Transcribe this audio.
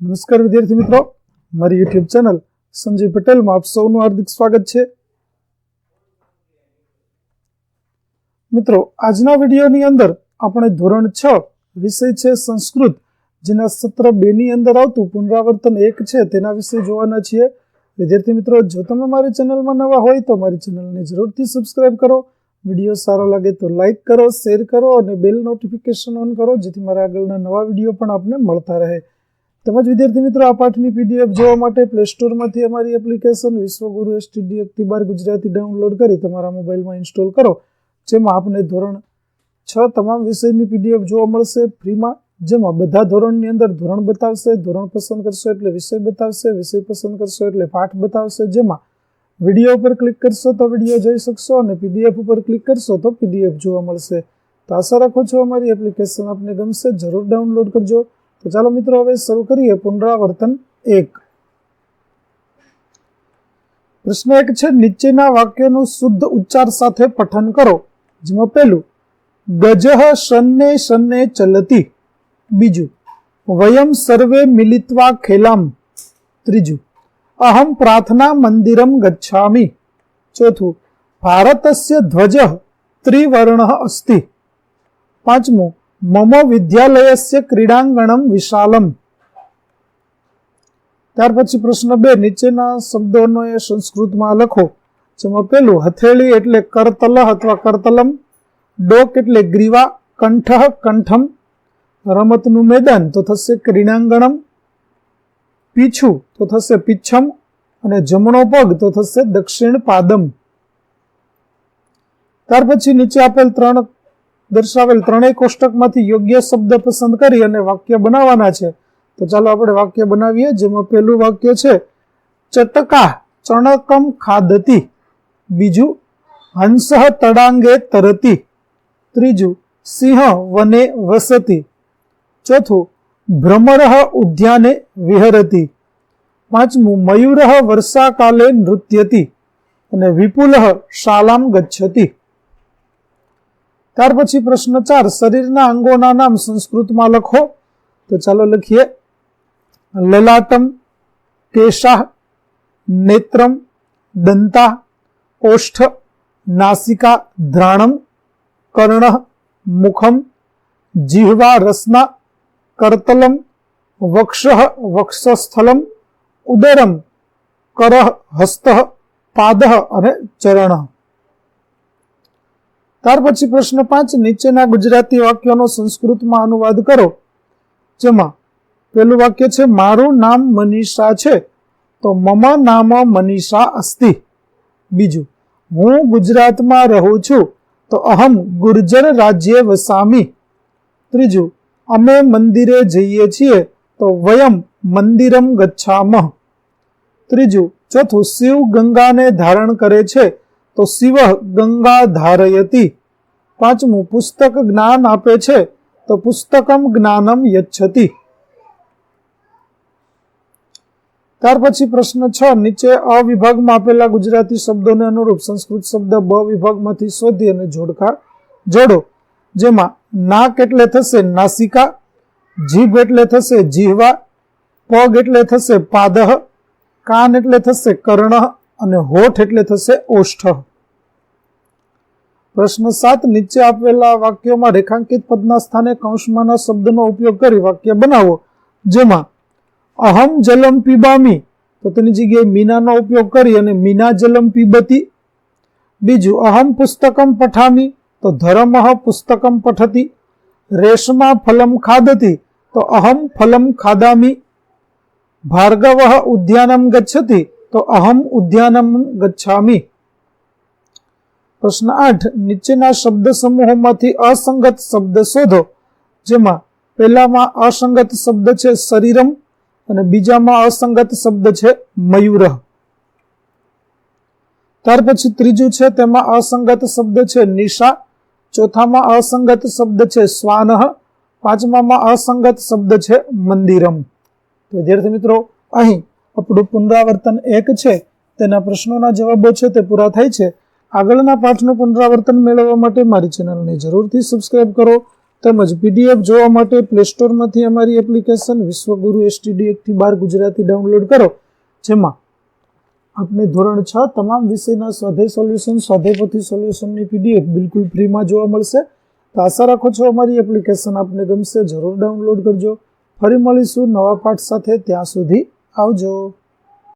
નમસ્કાર વિદ્યાર્થી મિત્રો. મારી યુટ્યુબ ચેનલ સંજય પટેલમાં આપ સૌનું હાર્દિક સ્વાગત છે. મિત્રો, આજના વિડીયોની અંદર આપણે ધોરણ છ વિષય છે સંસ્કૃત, જેના સત્ર બેની અંદર આવતું પુનરાવર્તન એક છે તેના વિશે જોવાના છીએ. વિદ્યાર્થી મિત્રો, જો તમે મારી ચેનલમાં નવા હોય તો મારી ચેનલને જરૂરથી સબસ્ક્રાઇબ કરો. વીડિયો સારો લાગે તો લાઇક કરો શેર કરો અને બેલ નોટિફિકેશન ઓન કરો, જેથી મારા આગળના નવા વીડિયો પણ આપને મળતા રહે. તેમજ વિદ્યાર્થી મિત્રો, આ પાઠની પીડીએફ જોવા માટે પ્લે સ્ટોરમાંથી અમારી એપ્લિકેશન વિશ્વગુરુ એસટીડી એકથી બાર ગુજરાતી ડાઉનલોડ કરી તમારા મોબાઈલમાં ઇન્સ્ટોલ કરો, જેમાં આપને ધોરણ છ તમામ વિષયની પીડીએફ જોવા મળશે ફ્રીમાં, જેમાં બધા ધોરણની અંદર ધોરણ બતાવશે, ધોરણ પસંદ કરશો એટલે વિષય બતાવશે, વિષય પસંદ કરશો એટલે પાઠ બતાવશે, જેમાં વીડિયો ઉપર ક્લિક કરશો તો વીડિયો જોઈ શકશો અને પીડીએફ ઉપર ક્લિક કરશો તો પીડીએફ જોવા મળશે. તો આશા રાખું છું અમારી એપ્લિકેશન આપને ગમશે, જરૂર ડાઉનલોડ કરજો. તો ચાલો મિત્રો હવે શરૂ કરીએ. પુનરાવર્તન એક. પ્રશ્ન એક છે, નીચેના વાક્યનું શુદ્ધ ઉચ્ચાર સાથે પઠન કરો. જેમાં પહેલું ગજહ શન્ને શન્ને ચલતી. બીજું, વયમ સર્વે મિલિત્વા ખેલામ. ત્રીજું, અહમ પ્રાર્થના મંદિરમ ગચ્છામી. ચોથું, ભારતસ્ય ધ્વજ ત્રિવર્ણ અસ્તિ. પાંચમું મમ વિદ્યાલયસ્ય ક્રીડાંગણમ વિશાલમ ત્યાર પછી પ્રશ્ન બે, નીચેના શબ્દોનો એ સંસ્કૃતમાં લખો, જેમાં પેલું હથેળી એટલે કરતલ અથવા કરતલમ, ડોક એટલે ગ્રીવા, કંઠ કંઠમ, રમતનું મેદાન તો થશે ક્રીડાંગણમ, પીછું તો થશે પીછમ અને જમણો પગ તો થશે દક્ષિણ પાદમ. ત્યાર પછી નીચે આપેલ ત્રણ દર્શાવેલ ત્રણેય કોષ્ટકમાંથી યોગ્ય શબ્દ પસંદ કરી અને વાક્ય બનાવવાના છે. તો ચાલો આપણે વાક્ય બનાવીએ, જેમાં પહેલું વાક્ય છે, ચટકા ચણકમ ખાદતી બીજું, હંસ તડાંગે તરતી, ત્રીજું, સિંહ વને વસતી, ચોથું ભ્રમર ઉદ્યાને વિહરતી, પાંચમું મયુર વર્ષાકાલે નૃત્યતી, અને વિપુલ શાલામ ગચ્છતી ત્યાર પછી પ્રશ્ન ચાર, શરીરના અંગોના નામ સંસ્કૃતમાં લખો. તો ચાલો લખીએ. લલાટમ કેશા નેત્રમ, દંતા, ઓષ્ઠ, નાસિકા, ધ્રાણમ, કર્ણ, મુખમ, જીહવા, રસના, કરતલમ, વક્ષ, વક્ષસ્થલમ, ઉદરમ કરહ હસ્ત, પાદ અને ચરણ. ત્યાર પછી પ્રશ્ન પાંચ, નીચેના ગુજરાતી વાક્યોનો સંસ્કૃતમાં અનુવાદ કરો. જેમાં પેલું વાક્ય છે, મારું નામ મનીષા છે, તો મમ નામ મનીષા અસ્તિ. બીજું, હું ગુજરાતમાં રહું છું, તો અહમ ગુર્જર રાજ્ય વસામી. ત્રીજું, અમે મંદિરે જઈએ છીએ, તો વયમ મંદિરમ ગચ્છામહ. ત્રીજું, ચોથું, શિવ ગંગાને ધારણ કરે છે, તો શિવ ગંગા ધારયતી. પાંચમું, પુસ્તક જ્ઞાન આપે છે, તો પુસ્તકમ જ્ઞાનમ યચ્છતિ. ત્યાર પછી પ્રશ્ન છ, નીચે અ આપેલા ગુજરાતી શબ્દોને અનુરૂપ સંસ્કૃત શબ્દ બ વિભાગમાંથી શોધી અને જોડકાર જોડો. જેમાં નાક એટલે થશે નાસિકા, જીભ એટલે થશે જીહવા, પગ એટલે થશે પાદહ, કાન એટલે થશે કર્ણ અને હોઠ એટલે થશે ઓષ્ઠ પ્રશ્ન સાત, નીચે આપેલા વાક્યોમાં રેખાંકિત પદના સ્થાને કૌંસમાંના શબ્દનો ઉપયોગ કરી વાક્ય બનાવો. જેમાં, અહમ જલમ પીબામી તો તેની જગ્યાએ મીનાનો ઉપયોગ કરી અને મીના જલમ પીબતી. બીજું, અહમ પુસ્તકમ પઠામી તો ધર્મ પુસ્તકમ પઠતી. રેશમા ફલમ ખાદતી તો અહમ ફલમ ખાદામી. ભાર્ગવ ઉદ્યાનમ ગચ્છતી તો અહમ ઉદ્યાનમ ગચ્છામી. પ્રશ્ન આઠ, નીચેના શબ્દ સમૂહોમાંથી અસંગત શબ્દ શોધો, જેમાં પહેલામાં અસંગત શબ્દ છે શરીરમ અને બીજામાં અસંગત શબ્દ છે મયુર. ત્યાર પછી ત્રીજું છે, તેમાં અસંગત શબ્દ છે નિશા, ચોથામાં અસંગત શબ્દ છે સ્વાન પાંચમામાં અસંગત શબ્દ છે મંદિરમ. તો વિદ્યાર્થી મિત્રો, અહીં આપણું પુનરાવર્તન એક છે, તેના પ્રશ્નોના જવાબો છે તે પૂરા થાય છે. આગળના પાઠનું પુનરાવર્તન મેળવવા માટે મારી ચેનલને જરૂરથી સબસ્ક્રાઇબ કરો તેમજ પીડીએફ જોવા માટે પ્લે સ્ટોરમાંથી અમારી એપ્લિકેશન વિશ્વગુરુ એસટીડી એકથી બાર ગુજરાતી ડાઉનલોડ કરો, જેમાં આપને ધોરણ છ તમામ વિષયના સ્વાધ્યાય સોલ્યુશન સ્વાધ્યાયપોથી સોલ્યુશનની પીડીએફ બિલકુલ ફ્રીમાં જોવા મળશે. તો આશા રાખો છો અમારી એપ્લિકેશન આપને ગમશે, જરૂર ડાઉનલોડ કરજો. ફરી મળીશું નવા પાઠ સાથે, ત્યાં સુધી આવજો.